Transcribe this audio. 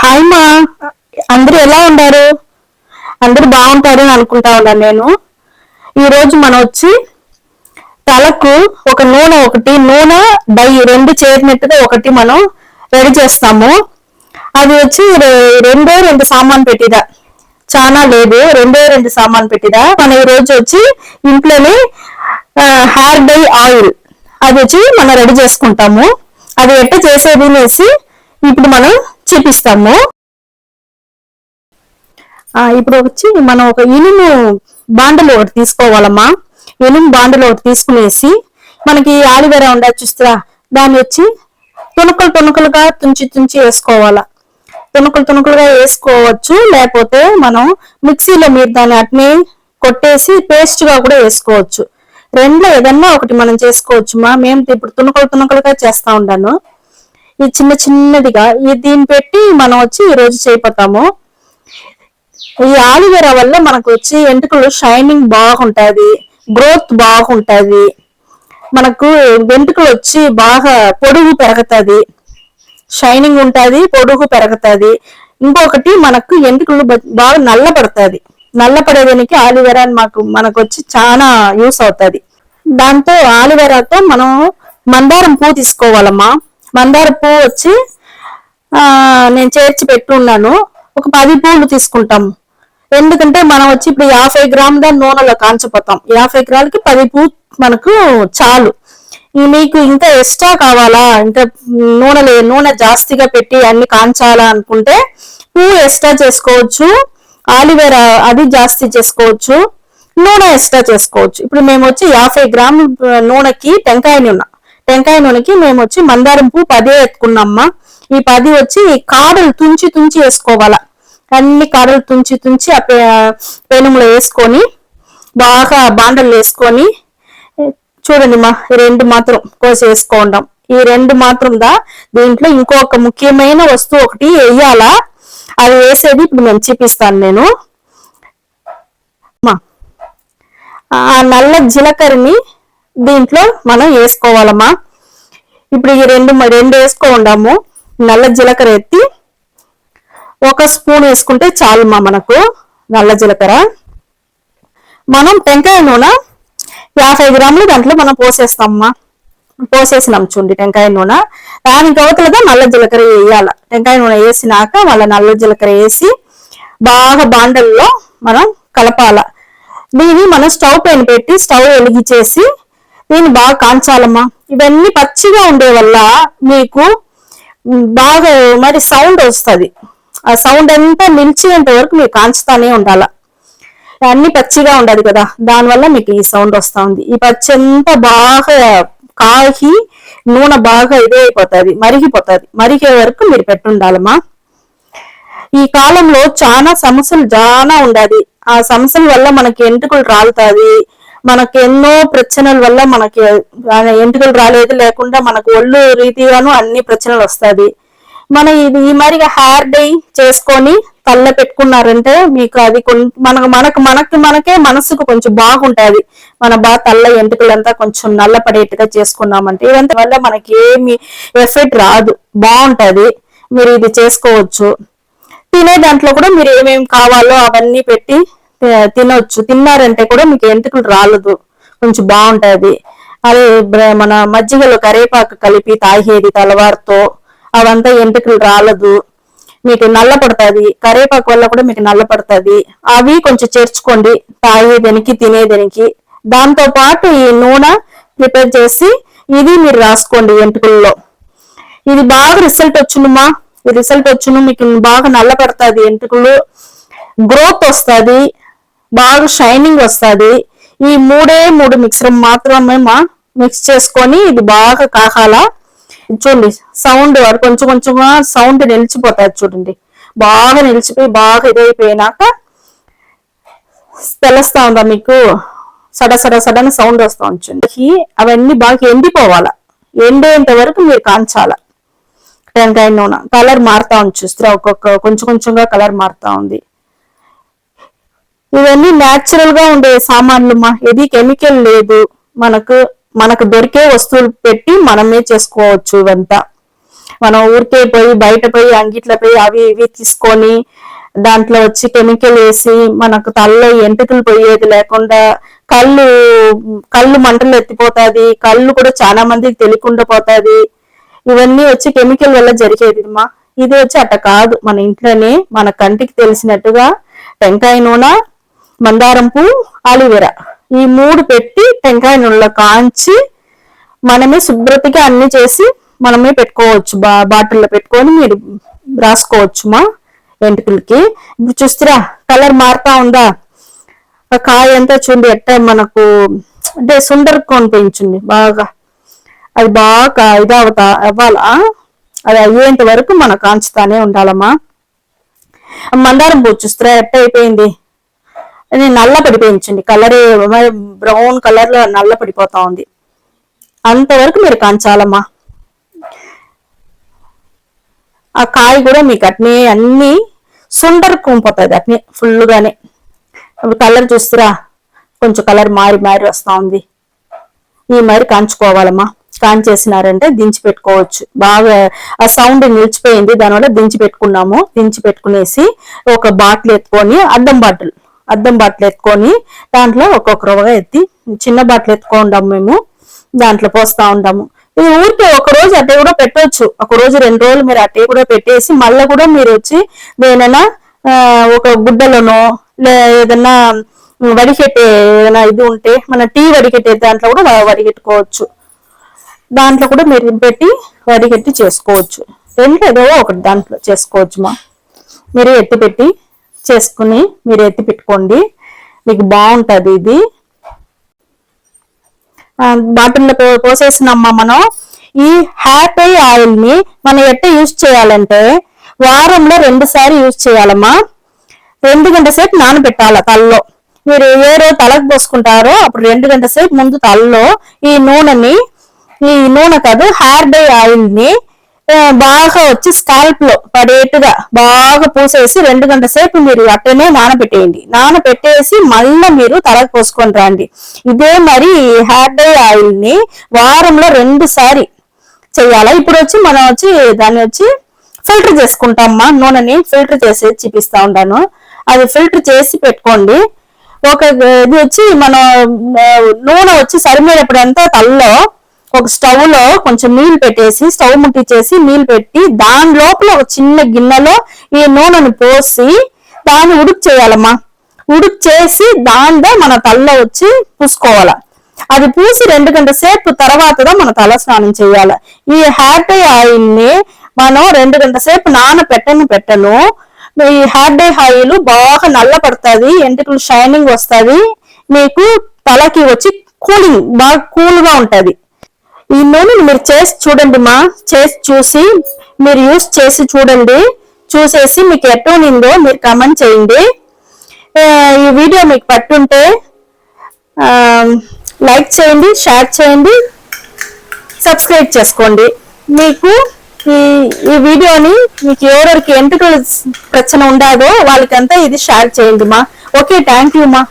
Hi మా. అందరూ ఎలా ఉన్నారు? అందరూ బాగుంటారు అని అనుకుంటా ఉన్నాను నేను. ఈరోజు మనం వచ్చి తలకు ఒక నూనె ఒకటి నూనె డై రెండు చేరినట్టుగా ఒకటి మనం రెడీ చేస్తాము. అది వచ్చి రెండో రెండే రెండు సామాన్ పెట్టిదా. చాలా లేదు రెండే రెండు సామాన్ పెట్టిదా. మనం ఈ రోజు వచ్చి ఇంట్లోనే హెయిర్ డై ఆయిల్ అది వచ్చి మనం రెడీ చేసుకుంటాము. అది ఎట్ట చేసేది అనేసి ఇప్పుడు మనం చూపిస్తాము. ఇప్పుడు వచ్చి మనం ఒక ఇనుము బాండలు ఒకటి తీసుకోవాలమ్మా. ఇనుము బాండలు ఒకటి తీసుకునేసి మనకి ఆలివేరా ఉండదు చూస్తారా. దాన్ని వచ్చి తుణుకలు తుణుకలుగా తుంచి తుంచి వేసుకోవాలా. తుణుకలు తుణుకలుగా వేసుకోవచ్చు. లేకపోతే మనం మిక్సీలో మీరు దాన్ని అట్నే కొట్టేసి పేస్ట్గా కూడా వేసుకోవచ్చు. రెండులో ఏదన్నా ఒకటి మనం చేసుకోవచ్చుమా. మేము ఇప్పుడు తుణుకలు తుణుకలుగా చేస్తా ఉంటాను ఈ చిన్న చిన్నదిగా ఈ దీన్ని పెట్టి మనం వచ్చి ఈ రోజు చేపడతాము. ఈ ఆలివేరా వల్ల మనకు వచ్చి వెంట్రుకలు షైనింగ్ బాగుంటుంది గ్రోత్ బాగుంటుంది. మనకు వెంట్రుకలు వచ్చి బాగా పొడుగు పెరుగుతుంది షైనింగ్ ఉంటుంది పొడుగు పెరుగుతుంది. ఇంకొకటి మనకు వెంట్రుకలు బాగా నల్లపడుతుంది నల్లపడేదానికి ఆలివేరా మాకు మనకు వచ్చి చాలా యూస్ అవుతుంది. దాంతో ఆలివేరాతో మనం మందారం పువ్వు తీసుకోవాలమ్మా. మందార పువ్వు వచ్చి నేను చేర్చి పెట్టున్నాను ఒక పది పూలు తీసుకుంటాం. ఎందుకంటే మనం వచ్చి ఇప్పుడు యాభై గ్రాముల నూనెలో కాంచిపోతాం. యాభై గ్రాములకి పది పూ మనకు చాలు. మీకు ఇంకా ఎక్స్ట్రా కావాలా? ఇంకా నూనె నూనె జాస్తిగా పెట్టి అన్ని కాంచాలా అనుకుంటే పువ్వు ఎక్స్ట్రా చేసుకోవచ్చు. ఆలివేరా అది జాస్తి చేసుకోవచ్చు. నూనె ఎక్స్ట్రా చేసుకోవచ్చు. ఇప్పుడు మేము వచ్చి యాభై గ్రాముల నూనెకి టెంకాయ నూనె టెంకాయ నూనెకి మేము వచ్చి మందారం పువ్వు పదే ఎత్తుకున్నామ్మా. ఈ పది వచ్చి కాడలు తుంచి తుంచి వేసుకోవాలా. అన్ని కాడలు తుంచి తుంచి ఆ పెనుములో వేసుకొని బాగా బాండలు వేసుకొని చూడండి మా రెండు మాత్రం కోసి వేసుకోండాం. ఈ రెండు మాత్రం దా దీంట్లో ఇంకొక ముఖ్యమైన వస్తువు ఒకటి వేయాలా. అది వేసేది ఇప్పుడు నేను చూపిస్తాను నేను. మా ఆ నల్ల జీలకర్రని దీంట్లో మనం వేసుకోవాలమ్మా. ఇప్పుడు ఈ రెండు రెండు వేసుకోండాము. నల్ల జీలకర్ర ఎత్తి ఒక స్పూన్ వేసుకుంటే చాలు మనకు నల్ల జీలకర్ర. మనం టెంకాయ నూనె యాభై గ్రాములు దాంట్లో మనం పోసేస్తామమ్మా. పోసేసినాం చూడండి టెంకాయ నూనె. దానికి అవతలగా నల్ల జీలకర్ర వేయాల. టెంకాయ నూనె వేసినాక మళ్ళీ నల్ల జీలకర్ర వేసి బాగా బాండల్లో మనం కలపాల. దీన్ని మనం స్టవ్ పైన పెట్టి స్టవ్ వెలిగించేసి దీన్ని బాగా కాంచాలమ్మా. ఇవన్నీ పచ్చిగా ఉండే వల్ల మీకు బాగా మరి సౌండ్ వస్తుంది. ఆ సౌండ్ అంతా నిలిచేంత వరకు మీరు కాంచుతానే ఉండాల. అన్ని పచ్చిగా ఉండదు కదా. దానివల్ల మీకు ఈ సౌండ్ వస్తా ఉంది. ఈ పచ్చి అంతా బాగా కాగి నూనె బాగా ఇదే అయిపోతుంది మరిగిపోతుంది. మరిగే వరకు మీరు పెట్టుండాలమ్మా. ఈ కాలంలో చాలా సమస్యలు చాలా ఉండదు. ఆ సమస్యల వల్ల మనకి ఎంటుకలు రాలుతాది మనకి ఎన్నో ప్రచనల వల్ల మనకి ఎంటుకలు రాలేదు. లేకుండా మనకు ఒళ్ళు రీతిగాను అన్ని ప్రచనలు వస్తుంది మన ఇది ఈ మరిగా హెయిర్ డై చేసుకొని తల్ల పెట్టుకున్నారంటే మీకు అది మనకు మనకు మనకి మనకే మనసుకు కొంచెం బాగుంటది. మన బా తల్ల ఎంటుకలంతా కొంచెం నల్లపడేట్టుగా చేసుకున్నామంటే ఇదంతా వల్ల మనకి ఏమి ఎఫెక్ట్ రాదు. బాగుంటది. మీరు ఇది చేసుకోవచ్చు. తినే దాంట్లో కూడా మీరు ఏమేమి కావాలో అవన్నీ పెట్టి తినొచ్చు. తిన్నారంటే కూడా మీకు ఎంటుకలు రాలదు. కొంచెం బాగుంటుంది. అదే మన మజ్జిగలో కరేపాకు కలిపి తాగేది తలవారుతో అవంతా ఎంటుకలు రాలదు. మీకు నల్ల పడుతుంది కరేపాకు వల్ల కూడా మీకు నల్ల పడుతుంది అవి కొంచెం చేర్చుకోండి. తాగేదానికి తినేదానికి. దాంతో పాటు ఈ నూనె ప్రిపేర్ చేసి ఇది మీరు రాసుకోండి ఎంటుకల్లో ఇది బాగా రిజల్ట్ వచ్చునుమా? ఈ రిజల్ట్ వచ్చును మీకు బాగా నల్ల పడుతుంది ఎంటుకలు గ్రోత్ వస్తుంది. బాగా షైనింగ్ వస్తుంది. ఈ మూడే మూడు మిక్సర్ మాత్రమే మా మిక్స్ చేసుకొని ఇది బాగా కాకాల. చూడండి సౌండ్ కొంచెం కొంచెంగా సౌండ్ నిలిచిపోతుంది చూడండి. బాగా నిలిచిపోయి బాగా ఇదైపోయినాక తెలుస్తా ఉందా మీకు? సడ సడ సడన్ సౌండ్ వస్తూ ఉంటుంది అవన్నీ బాగా ఎండిపోవాలా. ఎండేంత వరకు మీరు కాంచాల. టెంకాయ నూనె. కలర్ మారుతా ఉంది చూస్తారా ఒక్కొక్క కొంచెం కొంచెంగా కలర్ మారుతా ఉంది. ఇవన్నీ న్యాచురల్గా ఉండే సామాన్లు మా. ఇది కెమికల్ లేదు. మనకు మనకు దొరికే వస్తువులు పెట్టి మనమే చేసుకోవచ్చు ఇవంతా. మనం ఊరికే పోయి బయట పోయి అంగిట్లో పోయి అవి ఇవి తీసుకొని దాంట్లో వచ్చి కెమికల్ వేసి మనకు తలలో ఎంటుకలు పోయేది లేకుండా కళ్ళు కళ్ళు మంటలు ఎత్తిపోతాది. కళ్ళు కూడా చాలా మందికి తెలియకుండా పోతాది. ఇవన్నీ వచ్చి కెమికల్ వల్ల జరిగేది మా. ఇది వచ్చి అట్ట కాదు. మన ఇంట్లోనే మన కంటికి తెలిసినట్టుగా టెంకాయ నూనె మందారం పువ్వు అలివెరా. ఈ మూడు పెట్టి టెంకాయ నూనెలో కాంచి మనమే శుభ్రతగా అన్ని చేసి మనమే పెట్టుకోవచ్చు. బా బాటిల్లో పెట్టుకొని మీరు రాసుకోవచ్చు మా వెంట్రుకలకి ఇప్పుడు చూస్తురా కలర్ మారుతా ఉందా? కాయ అంతా చూడండి ఎట్ట మనకు అంటే సుందర పెంచుంది బాగా అది బాగా ఇదవుతా అవ్వాలా? అది అయ్యేంత వరకు మనం కాంచుతానే ఉండాలమ్మా. మందారం పువ్వు చూస్తురా ఎట్ట అయిపోయింది? అది నల్ల పడిపోయించండి కలర్ బ్రౌన్ కలర్లో నల్ల పడిపోతా ఉంది. అంతవరకు మీరు కాంచాలమ్మా. ఆ కాయ కూడా మీకు అట్నే అన్ని సుందర కుంపోతుంది అట్నే ఫుల్గానే కలర్ చూస్తురా? కొంచెం కలర్ మారి మారి వస్తా ఉంది. ఈ మరి కాంచుకోవాలమ్మా. కాంచేసినారంటే దించి పెట్టుకోవచ్చు. బాగా ఆ సౌండ్ నిలిచిపోయింది. దానివల్ల దించి పెట్టుకున్నాము. దించి పెట్టుకునేసి ఒక బాటిల్ ఎత్తుకొని అద్దం బాటిల్. అద్దం బాటిల్ ఎత్తుకొని దాంట్లో ఒక్కొక్క రవ్వగా ఎత్తి చిన్న బాటిల్ ఎత్తుకుంటాము మేము. దాంట్లో పోస్తా ఉంటాము. ఇది ఊరికే ఒక రోజు అట్టే కూడా పెట్టవచ్చు ఒక రోజు రెండు రోజులు మీరు అట్టే కూడా పెట్టేసి మళ్ళీ కూడా మీరు వచ్చి దేనైనా ఒక గుడ్డలోనో లే ఏదన్నా వడికెట్టే ఏదైనా ఇది ఉంటే మన టీ వడికెట్టే దాంట్లో కూడా వడికెట్టుకోవచ్చు వడిగెట్టుకోవచ్చు. దాంట్లో కూడా మీరు పెట్టి వడిగెట్టి చేసుకోవచ్చు. రెండు ఏదో ఒకటి దాంట్లో చేసుకోవచ్చు మా మీరు ఎత్తి పెట్టి చేసుకుని మీరు ఎత్తి పెట్టుకోండి. మీకు బాగుంటుంది ఇది. బాటిల్లో పోసేసినమ్మా మనం. ఈ హ్యాపీ ఆయిల్ని మనం ఎట్ట యూజ్ చేయాలంటే వారంలో రెండు సార్లు యూజ్ చేయాలమ్మా. రెండు గంటల సేపు నానబెట్టాల తలలో. మీరు ఏ రోజు తలకు పోసుకుంటారో అప్పుడు రెండు గంటల సేపు ముందు తలలో ఈ నూనెని ఈ నూనె కాదు హెయిర్ డై ఆయిల్ని బాగా వచ్చి స్కాల్ప్లో పడేట్టుగా బాగా పూసేసి రెండు గంటల సేపు మీరు అట్టనే నానబెట్టేయండి. నానబెట్టేసి మళ్ళీ మీరు తలకు పోసుకొని రండి. ఇదే మరి హెయిర్ డై ఆయిల్ని వారంలో రెండు సారి చెయ్యాలా ఇప్పుడు వచ్చి మనం వచ్చి దాన్ని వచ్చి ఫిల్టర్ చేసుకుంటామమ్మా నూనెని ఫిల్టర్ చేసి చూపిస్తా ఉంటాను అది ఫిల్టర్ చేసి పెట్టుకోండి. ఒక ఇది వచ్చి మనం నూనె వచ్చి సరిమేటప్పుడు అంతా తల్లో ఒక స్టవ్లో కొంచెం నీళ్ళు పెట్టేసి స్టవ్ ముట్టించేసి నీళ్ళు పెట్టి దాని లోపల ఒక చిన్న గిన్నెలో ఈ నూనెను పోసి దాన్ని ఉడుకు చేయాలమ్మా ఉడుకు చేసి దాంతో మన తలలో వచ్చి పూసుకోవాలి. అది పూసి రెండు గంటల సేపు తర్వాత మన తల స్నానం చేయాలి. ఈ హెయిర్ డై ఆయిల్ని మనం రెండు గంటల సేపు నాన పెట్టను. పెట్టను ఈ హెయిర్ డై ఆయిల్ బాగా నల్ల పడుతుంది ఎంటుకలు షైనింగ్ వస్తుంది మీకు తలకి వచ్చి కూలింగ్ బాగా కూల్గా ఉంటది. ఈ నూనెని మీరు చేసి చూడండి మా. చేసి చూసి మీరు యూస్ చేసి చూడండి. చూసేసి మీకు ఎట్టనిందో మీరు కమెంట్ చేయండి. ఈ వీడియో మీకు పట్టుంటే లైక్ చేయండి షేర్ చేయండి సబ్స్క్రైబ్ చేసుకోండి. మీకు ఈ ఈ వీడియోని మీకు ఎవరెవరికి ఎంటుకలు ప్రచన ఉండాదో వాళ్ళకంతా ఇది షేర్ చేయండి మా. ఓకే థ్యాంక్ యూ మా.